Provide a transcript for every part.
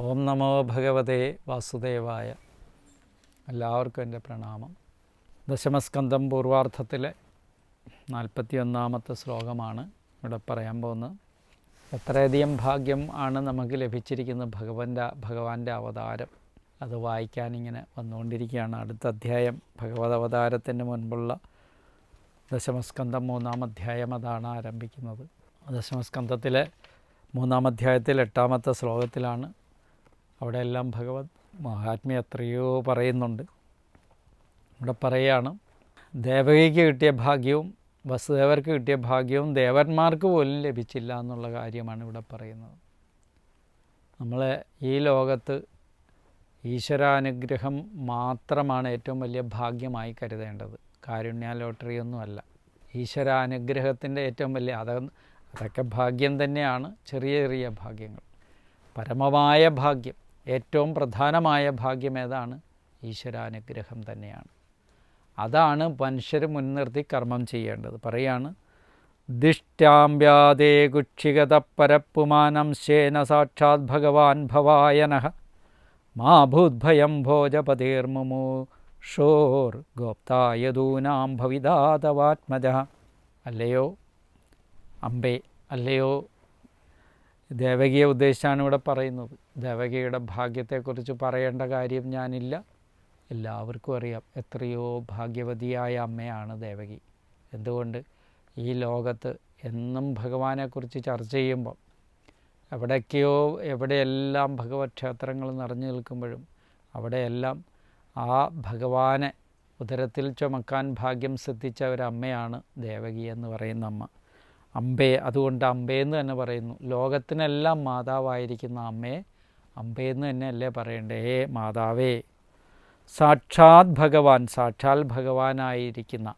ഓം നമോ ഭഗവതേ വാസുദേവായ. എല്ലാവർക്കും എന്റെ പ്രണാമം. ദശമസ്കന്ധം പൂർവാർത്ഥത്തിലെ നാൽപ്പത്തി ഒന്നാമത്തെ ശ്ലോകമാണ് ഇവിടെ പറയാൻ പോകുന്നത്. എത്രയധികം ഭാഗ്യം ആണ് നമുക്ക് ലഭിച്ചിരിക്കുന്നത് ഭഗവന്റെ ഭഗവാന്റെ അവതാരം. അത് വായിക്കാൻ ഇങ്ങനെ വന്നുകൊണ്ടിരിക്കുകയാണ്. അടുത്ത അധ്യായം ഭഗവത് അവതാരത്തിന് മുൻപുള്ള ദശമസ്കന്ധം മൂന്നാം അധ്യായം അതാണ് ആരംഭിക്കുന്നത്. ദശമസ്കന്ധത്തിലെ മൂന്നാം അധ്യായത്തിൽ എട്ടാമത്തെ ശ്ലോകത്തിലാണ് അവിടെ എല്ലാം ഭഗവത് മഹാത്മ്യ എത്രയോ പറയുന്നുണ്ട്. ഇവിടെ പറയുകയാണ് ദേവകയ്ക്ക് കിട്ടിയ ഭാഗ്യവും വസുദേവർക്ക് കിട്ടിയ ഭാഗ്യവും ദേവന്മാർക്ക് പോലും ലഭിച്ചില്ല എന്നുള്ള കാര്യമാണ് ഇവിടെ പറയുന്നത്. നമ്മൾ ഈ ലോകത്ത് ഈശ്വരാനുഗ്രഹം മാത്രമാണ് ഏറ്റവും വലിയ ഭാഗ്യമായി കരുതേണ്ടത്. കാരുണ്യ ലോട്ടറിയൊന്നുമല്ല ഈശ്വരാനുഗ്രഹത്തിന്റെ ഏറ്റവും വലിയ അത അതൊക്കെ ഭാഗ്യം തന്നെയാണ്. ചെറിയ ചെറിയ ഭാഗ്യങ്ങൾ. പരമമായ ഭാഗ്യം. ഏറ്റവും പ്രധാനമായ ഭാഗ്യം ഏതാണ്? ഈശ്വരാനുഗ്രഹം തന്നെയാണ്. അതാണ് മനുഷ്യർ മുൻനിർത്തി കർമ്മം ചെയ്യേണ്ടത്. പറയാണ് ദിഷ്ടാംബ്യാദേ ഗുക്ഷിഗത പരപ്പുമാനം ശേന സാക്ഷാത് ഭഗവാൻ ഭവായനഃ മാ ഭൂദ്ഭയം ഭോജപതിർമുമു ഷോർ ഗോപ്തായതൂനാം ഭവിതാതവാത്മജ. അല്ലയോ? അമ്പേ അല്ലയോ? ദേവകിയെ ഉദ്ദേശിച്ചാണ് ഇവിടെ പറയുന്നത്. ദേവകിയുടെ ഭാഗ്യത്തെക്കുറിച്ച് പറയേണ്ട കാര്യം ഞാനില്ല. എല്ലാവർക്കും അറിയാം എത്രയോ ഭാഗ്യവതിയായ അമ്മയാണ് ദേവകി. എന്തുകൊണ്ട്? ഈ ലോകത്ത് എന്നും ഭഗവാനെക്കുറിച്ച് ചർച്ച ചെയ്യുമ്പോൾ എവിടേക്കെയോ എവിടെയെല്ലാം ഭഗവത് ക്ഷേത്രങ്ങൾ നിറഞ്ഞു നിൽക്കുമ്പോഴും അവിടെയെല്ലാം ആ ഭഗവാനെ ഉദരത്തിൽ ചുമക്കാൻ ഭാഗ്യം സിദ്ധിച്ച ഒരമ്മയാണ് ദേവകി എന്ന് പറയുന്ന അമ്മ. അമ്പേ അതുകൊണ്ട് അമ്പേന്ന് തന്നെ പറയുന്നു. ലോകത്തിനെല്ലാം മാതാവായിരിക്കുന്ന അമ്മയെ അമ്പേന്ന് തന്നെ അല്ലേ പറയണ്ടേ മാതാവേ സാക്ഷാത് ഭഗവാൻ സാക്ഷാൽ ഭഗവാനായിരിക്കുന്ന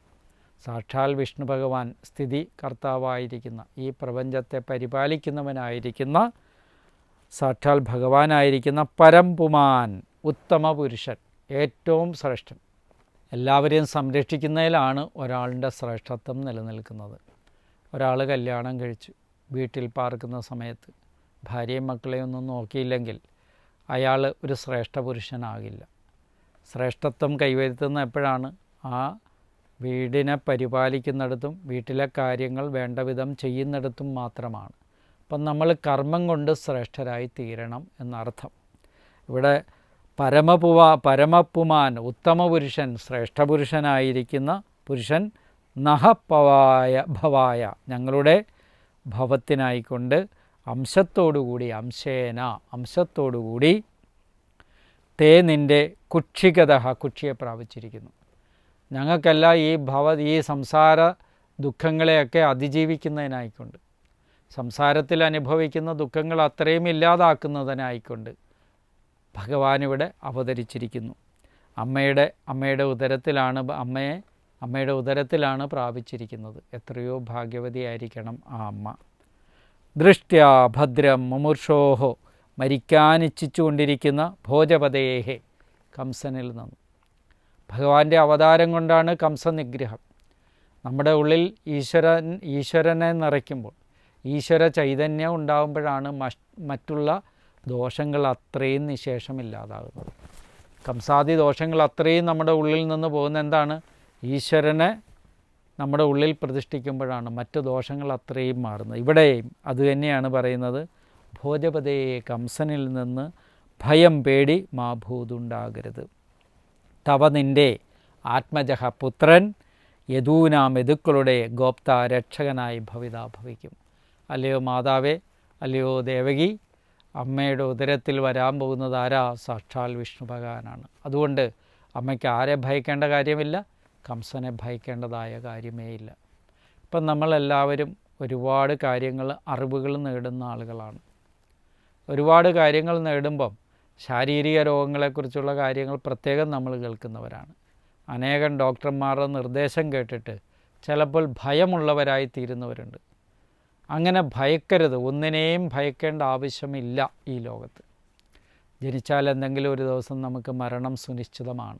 സാക്ഷാൽ വിഷ്ണു ഭഗവാൻ സ്ഥിതി കർത്താവായിരിക്കുന്ന ഈ പ്രപഞ്ചത്തെ പരിപാലിക്കുന്നവനായിരിക്കുന്ന സാക്ഷാൽ ഭഗവാനായിരിക്കുന്ന പരംപുമാൻ ഉത്തമ പുരുഷൻ ഏറ്റവും ശ്രേഷ്ഠൻ. എല്ലാവരെയും സംരക്ഷിക്കുന്നതിലാണ് ഒരാളുടെ ശ്രേഷ്ഠത്വം നിലനിൽക്കുന്നത്. ഒരാൾ കല്യാണം കഴിച്ചു വീട്ടിൽ പാർക്കുന്ന സമയത്ത്. ഭാര്യയും മക്കളെയും ഒന്നും നോക്കിയില്ലെങ്കിൽ അയാൾ ഒരു ശ്രേഷ്ഠ പുരുഷനാകില്ല. ശ്രേഷ്ഠത്വം കൈവരുത്തുന്ന എപ്പോഴാണ്? ആ വീടിനെ പരിപാലിക്കുന്നിടത്തും വീട്ടിലെ കാര്യങ്ങൾ വേണ്ട വിധം ചെയ്യുന്നിടത്തും മാത്രമാണ്. അപ്പം നമ്മൾ കർമ്മം കൊണ്ട് ശ്രേഷ്ഠരായി തീരണം എന്നർത്ഥം. ഇവിടെ പരമപുവ പരമപുമാൻ ഉത്തമ പുരുഷൻ ശ്രേഷ്ഠ പുരുഷനായിരിക്കുന്ന പുരുഷൻ നഹപ്പവായ ഭവായ ഞങ്ങളുടെ ഭവത്തിനായിക്കൊണ്ട് അംശത്തോടുകൂടി അംശേന അംശത്തോടുകൂടി തേ നിന്റെ കുക്ഷികത കുക്ഷിയെ പ്രാപിച്ചിരിക്കുന്നു. ഞങ്ങൾക്കെല്ലാം ഈ ഭവ ഈ സംസാര ദുഃഖങ്ങളെയൊക്കെ അതിജീവിക്കുന്നതിനായിക്കൊണ്ട് സംസാരത്തിൽ അനുഭവിക്കുന്ന ദുഃഖങ്ങൾ അത്രയും ഇല്ലാതാക്കുന്നതിനായിക്കൊണ്ട് ഭഗവാൻ ഇവിടെ അവതരിച്ചിരിക്കുന്നു. അമ്മയുടെ അമ്മയുടെ ഉദരത്തിലാണ് അമ്മയെ അമ്മയുടെ ഉദരത്തിലാണ് പ്രാപിച്ചിരിക്കുന്നത്. എത്രയോ ഭാഗ്യവതിയായിരിക്കണം ആ അമ്മ. ദൃഷ്ട്യാ ഭദ്രം മുമൂർഷോഹോ മരിക്കാനിച്ഛിച്ചുകൊണ്ടിരിക്കുന്ന ഭോജപതേഹെ കംസനിൽ നിന്ന്. ഭഗവാന്റെ അവതാരം കൊണ്ടാണ് കംസനിഗ്രഹം. നമ്മുടെ ഉള്ളിൽ ഈശ്വരൻ ഈശ്വരനെ നിറയ്ക്കുമ്പോൾ ഈശ്വര ചൈതന്യം ഉണ്ടാകുമ്പോഴാണ് മറ്റുള്ള ദോഷങ്ങൾ അത്രയും നിശേഷമില്ലാതാകുന്നത് കംസാദി ദോഷങ്ങൾ അത്രയും നമ്മുടെ ഉള്ളിൽ നിന്ന് പോകുന്ന എന്താണ്? ഈശ്വരനെ നമ്മുടെ ഉള്ളിൽ പ്രതിഷ്ഠിക്കുമ്പോഴാണ് മറ്റു ദോഷങ്ങൾ അത്രയും മാറുന്നത്. ഇവിടെയും അതുതന്നെയാണ് പറയുന്നത് ഭോജപതയെ കംസനിൽ നിന്ന് ഭയം പേടി മാഭൂതുണ്ടാകരുത്. തവ നിന്റെ ആത്മജഹ പുത്രൻ യദൂനാം യദുക്കളുടെ ഗോപ്ത രക്ഷകനായി ഭവിത ഭവിക്കും അല്ലയോ മാതാവേ അല്ലയോ ദേവകി അമ്മയുടെ ഉദരത്തിൽ വരാൻ പോകുന്നത് ആരാ? സാക്ഷാൽ വിഷ്ണു ഭഗവാനാണ് അതുകൊണ്ട് അമ്മയ്ക്ക് ആരെ ഭയക്കേണ്ട കാര്യമില്ല. കംസനെ ഭയക്കേണ്ടതായ കാര്യമേ ഇല്ല. ഇപ്പം നമ്മളെല്ലാവരും ഒരുപാട് കാര്യങ്ങൾ അറിവുകൾ നേടുന്ന ആളുകളാണ്. ഒരുപാട് കാര്യങ്ങൾ നേടുമ്പം ശാരീരിക രോഗങ്ങളെക്കുറിച്ചുള്ള കാര്യങ്ങൾ പ്രത്യേകം നമ്മൾ കേൾക്കുന്നവരാണ്. അനേകം ഡോക്ടർമാരുടെ നിർദ്ദേശം കേട്ടിട്ട് ചിലപ്പോൾ ഭയമുള്ളവരായി തീരുന്നവരുണ്ട്. അങ്ങനെ ഭയക്കരുത്. ഒന്നിനെയും ഭയക്കേണ്ട ആവശ്യമില്ല ഈ ലോകത്ത്. ജനിച്ചാൽ എന്തെങ്കിലും ഒരു ദിവസം നമുക്ക് മരണം സുനിശ്ചിതമാണ്.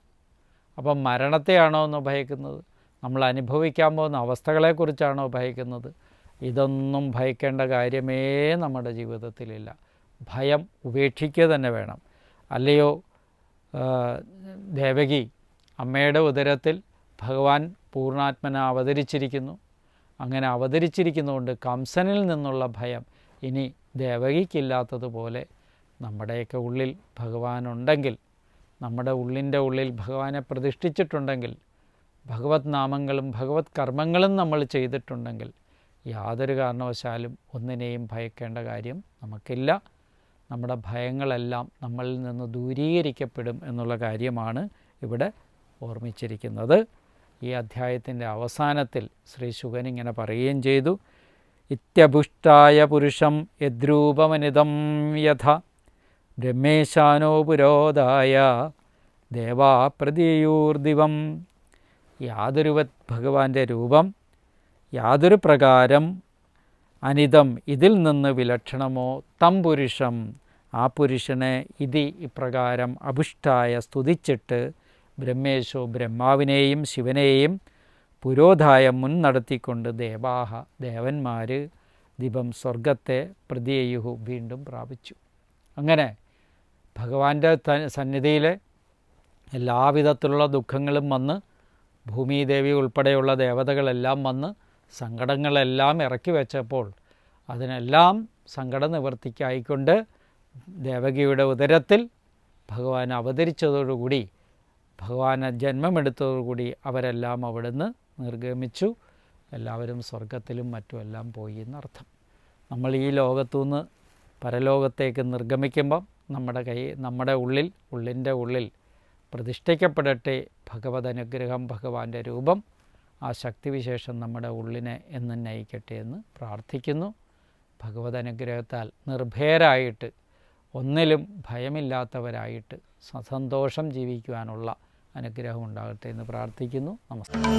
അപ്പം മരണത്തെയാണോ എന്ന് ഭയക്കുന്നത്? നമ്മൾ അനുഭവിക്കാൻ പോകുന്ന അവസ്ഥകളെക്കുറിച്ചാണോ ഭയക്കുന്നത്? ഇതൊന്നും ഭയക്കേണ്ട കാര്യമേ നമ്മുടെ ജീവിതത്തിലില്ല. ഭയം ഉപേക്ഷിക്കുക തന്നെ വേണം. അല്ലയോ? ദേവകി അമ്മയുടെ ഉദരത്തിൽ ഭഗവാൻ പൂർണാത്മന അവതരിച്ചിരിക്കുന്നു. അങ്ങനെ അവതരിച്ചിരിക്കുന്നതുകൊണ്ട് കംസനിൽ നിന്നുള്ള ഭയം ഇനി ദേവകിക്കില്ലാത്തതുപോലെ നമ്മുടെയൊക്കെ ഉള്ളിൽ ഭഗവാനുണ്ടെങ്കിൽ നമ്മുടെ ഉള്ളിന്റെ ഉള്ളിൽ ഭഗവാനെ പ്രതിഷ്ഠിച്ചിട്ടുണ്ടെങ്കിൽ ഭഗവത് നാമങ്ങളും ഭഗവത് കർമ്മങ്ങളും നമ്മൾ ചെയ്തിട്ടുണ്ടെങ്കിൽ യാതൊരു കാരണവശാലും ഒന്നിനെയും ഭയക്കേണ്ട കാര്യം നമുക്കില്ല. നമ്മുടെ ഭയങ്ങളെല്ലാം നമ്മളിൽ നിന്ന് ദൂരീകരിക്കപ്പെടും എന്നുള്ള കാര്യമാണ് ഇവിടെ ഓർമ്മിച്ചിരിക്കുന്നത്. ഈ അധ്യായത്തിന്റെ അവസാനത്തിൽ ശ്രീ ശുഗൻ ഇങ്ങനെ പറയുകയും ചെയ്തു. ഇത്യഭുഷ്ടായ പുരുഷം യദ്രൂപമനിതം യഥ ബ്രഹ്മേശാനോ പുരോധായ ദേവാപ്രതിയൂർദിവം യാതൊരുവത് ഭഗവാന്റെ രൂപം യാതൊരു പ്രകാരം അനിതം ഇതിൽ നിന്ന് വിലക്ഷണമോ തം പുരുഷം ആ പുരുഷനെ ഇതി ഇപ്രകാരം അഭിഷ്ടായ സ്തുതിച്ചിട്ട് ബ്രഹ്മേശോ ബ്രഹ്മാവിനെയും ശിവനെയും പുരോധായ മുൻ നടത്തിക്കൊണ്ട് ദേവാഹ ദേവന്മാർ ദിവം സ്വർഗത്തെ പ്രതിയയുഹു വീണ്ടും പ്രാപിച്ചു. അങ്ങനെ ഭഗവാന്റെ സന്നിധിയിൽ എല്ലാവിധത്തിലുള്ള ദുഃഖങ്ങളും വന്ന് ഭൂമിദേവി ഉൾപ്പെടെയുള്ള ദേവതകളെല്ലാം വന്ന് സങ്കടങ്ങളെല്ലാം ഇറക്കി വെച്ചപ്പോൾ അതിനെല്ലാം സങ്കട നിവർത്തിക്കായിക്കൊണ്ട് ദേവകിയുടെ ഉദരത്തിൽ ഭഗവാൻ അവതരിച്ചതോടുകൂടി ഭഗവാന് ജന്മമെടുത്തതോടുകൂടി അവരെല്ലാം അവിടുന്ന് നിർഗമിച്ചു. എല്ലാവരും സ്വർഗത്തിലും മറ്റുമെല്ലാം പോയി എന്നർത്ഥം. നമ്മൾ ഈ ലോകത്തുനിന്ന് പരലോകത്തേക്ക് നിർഗമിക്കുമ്പം നമ്മുടെ കൈ നമ്മുടെ ഉള്ളിൽ ഉള്ളിന്റെ ഉള്ളിൽ പ്രതിഷ്ഠിക്കപ്പെടട്ടെ ഭഗവത് അനുഗ്രഹം ഭഗവാന്റെ രൂപം ആ ശക്തിവിശേഷം നമ്മുടെ ഉള്ളിനെ എന്ന് നയിക്കട്ടെ എന്ന് പ്രാർത്ഥിക്കുന്നു. ഭഗവത് അനുഗ്രഹത്താൽ നിർഭയരായിട്ട് ഒന്നിലും ഭയമില്ലാത്തവരായിട്ട് സസന്തോഷം ജീവിക്കുവാനുള്ള അനുഗ്രഹം ഉണ്ടാകട്ടെ എന്ന് പ്രാർത്ഥിക്കുന്നു. നമസ്കാരം.